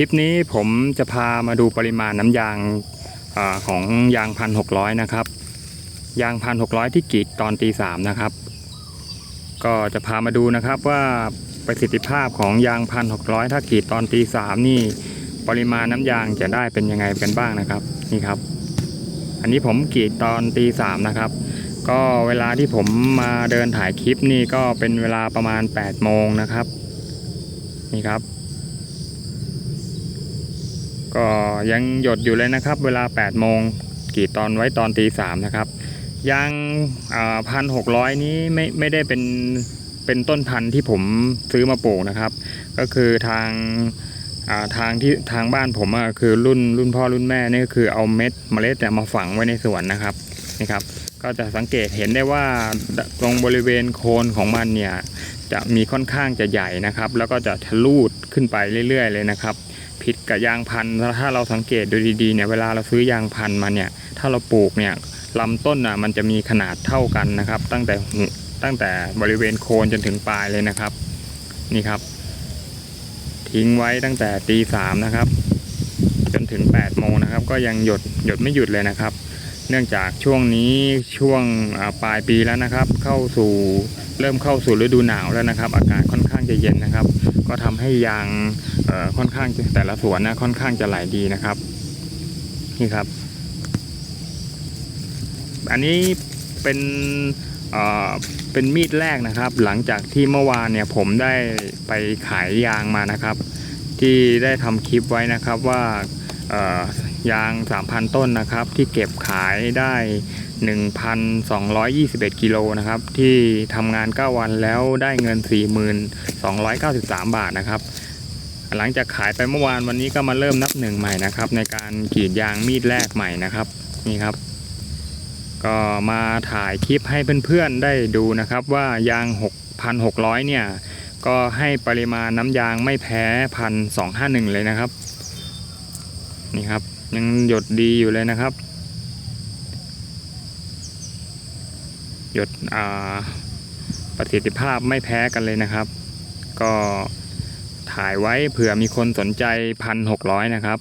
คลิปนี้ผมจะพามาดูปริมาณน้ำยางอของยางพันหกร้อยนะครับ ยางพันหกร้อยที่กรีดตอนตีสามนะครับ ก็จะพามาดูนะครับว่าประสิทธิภาพของยางพันหกร้อยถ้ากรีดตอนตีสามนี่ปริมาณน้ำยางจะได้เป็นยังไงกันบ้างนะครับนี่ครับ อันนี้ผมกรีดตอนตีสามนะครับ ก็เวลาที่ผมมาเดินถ่ายคลิปนี่ก็เป็นเวลาประมาณ8โมงนะครับนี่ครับ ก็ยังหยดอยู่เลยนะครับ เวลา8โมงกรีดตอนไว้ตอนตีสามนะครับยางพันหกร้อยนี้ไม่ไม่ได้เป็นเป็นต้นพันธุ์ที่ผมซื้อมาปลูกนะครับ ก็คือทางาทางที่ทางบ้านผมอะคือรุ่นรุ่นพ่อรุ่นแม่นี่ก็คือเอาเม็ดเมล็ดเนี่ยมาฝังไว้ในสวนนะครับนี่ครับ ก็จะสังเกตเห็นได้ว่าตรงบริเวณโคนของมันเนี่ยจะมีค่อนข้างจะใหญ่นะครับ แล้วก็จะทะลุดขึ้นไปเรื่อย ๆ เลยนะครับ ผิดกับยางพันธุ์ถ้าเราสังเกตดูดีๆเนี่ยเวลาเราซื้อยางพันธุ์มาเนี่ยถ้าเราปลูกเนี่ยลำต้นอะมันจะมีขนาดเท่ากันนะครับ ตั้งแต่ตั้งแต่บริเวณโคนจนถึงปลายเลยนะครับ นี่ครับ ทิ้งไว้ตั้งแต่ตีสามนะครับ จนถึง8ปดโมงนะครับ ก็ยังหยดหยดไม่หยุดเลยนะครับ เนื่องจากช่วงนี้ช่วงปลายปีแล้วนะครับ เข้าสู่เริ่มเข้าสู่ฤดูหนาวแล้วนะครับ อากาศค่อนข้างจะเย็นนะครับ ก็ทำให้ยางค่อนข้างแต่ละสวนนะค่อนข้างจะไหลดีนะครับนี่ครับ อันนี้เป็นเป็นมีดแรกนะครับ หลังจากที่เมื่อวานเนี่ยผมได้ไปขายยางมานะครับ ที่ได้ทำคลิปไว้นะครับว่า ยาง 3,000 ต้นนะครับ ที่เก็บขายได้ 1,221 กิโลนะครับ ที่ทำงาน 9 วันแล้วได้เงิน 4,293 บาทนะครับ หลังจากขายไปเมื่อวานวันนี้ก็มาเริ่มนับหนึ่งใหม่นะครับ ในการกรีดยางมีดแรกใหม่นะครับนี่ครับ ก็มาถ่ายคลิปให้เพื่อนๆได้ดูนะครับว่ายาง 6,600 เนี่ยก็ให้ปริมาณน้ำยางไม่แพ้พันสองห้าหนึ่งเลยนะครับ นี่ครับ ยังหยดดีอยู่เลยนะครับ หยดอ่าประสิทธิภาพไม่แพ้กันเลยนะครับ ก็ถ่ายไว้เผื่อมีคนสนใจพันหกร้อยนะครับ